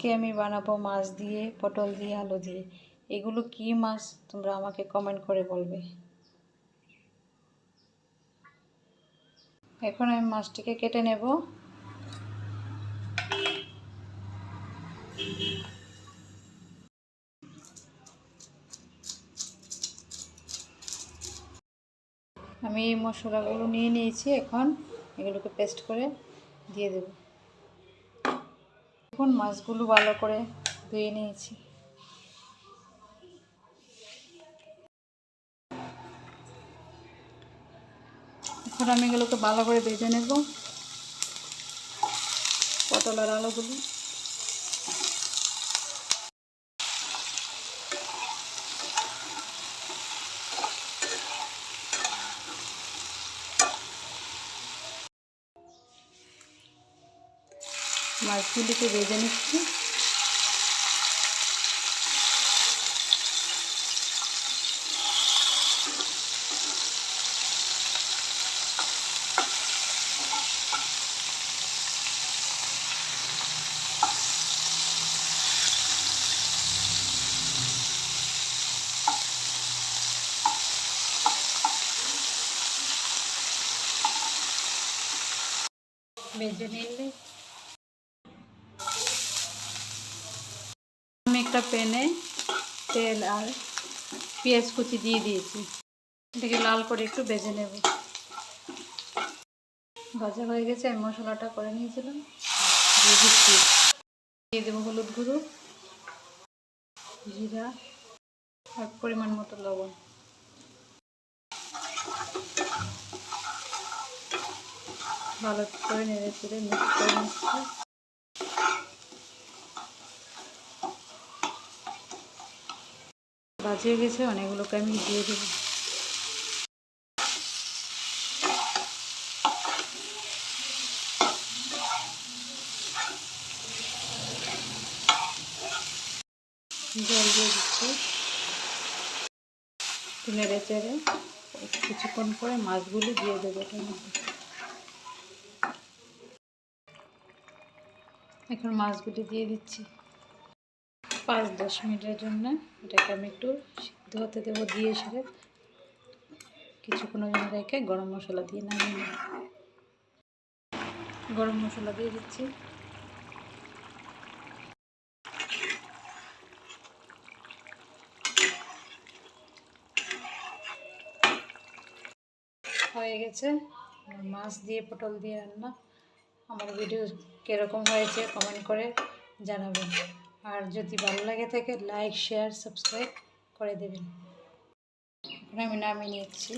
আজকে আমি বানাবো, মাছ দিয়ে, পটল দিয়ে, আলু দিয়ে। এগুলো কি মাছ? তোমরা আমাকে কমেন্ট করে বলবে। এখন আমি মাছটিকে কেটে নেব। আমি এই মশলাগুলো নিয়ে নিয়েছি, এখন এগুলোকে পেস্ট করে দিয়ে দেব। এখন মাছগুলো ভালো করে ধুয়ে নিয়েছি। এখন আমি এগুলোকে ভালো করে ভেজে নেব। পটলের আলুগুলো। মাছগুলিকে ভেজে নিচ্ছি। ভেজে নিলে আমি একটা প্যানে তেল আর পেঁয়াজ কুচি দিয়ে দিয়েছি। এটাকে লাল করে একটু ভেজে নেব। ভাজা হয়ে গেছে, আমি মশলাটা করে নিয়েছিলাম। দিয়ে দিচ্ছি। দিয়ে দেবো হলুদ গুঁড়ো, জিরা আর পরিমাণ মতো লবণ। ভালো করে নেড়ে চেড়ে মিক্স করে নিচ্ছি। বাজিয়ে গেছে, অনেকগুলোকে আমি দিয়ে দেবো। জল দিয়ে দিচ্ছি। নেড়ে চেড়ে কিছুক্ষণ করে মাছগুলি দিয়ে দেবো এখন মাছগুলি দিয়ে দিচ্ছি। পাঁচ দশ মিনিটের জন্য এটাকে আমি একটু সিদ্ধ হতে দেবো দিয়ে সেরে কিছুক্ষণের জন্য রেখে গরম মশলা দিয়ে নামিয়ে গরম মশলা দিয়ে দিচ্ছি। হয়ে গেছে। মাছ দিয়ে পটল দিয়ে রান্না। আমার ভিডিও কীরকম হয়েছে কমেন্ট করে জানাবেন। আর যদি ভালো লাগে থাকে লাইক শেয়ার সাবস্ক্রাইব করে দেবেন। আমি নামিয়ে নিচ্ছি।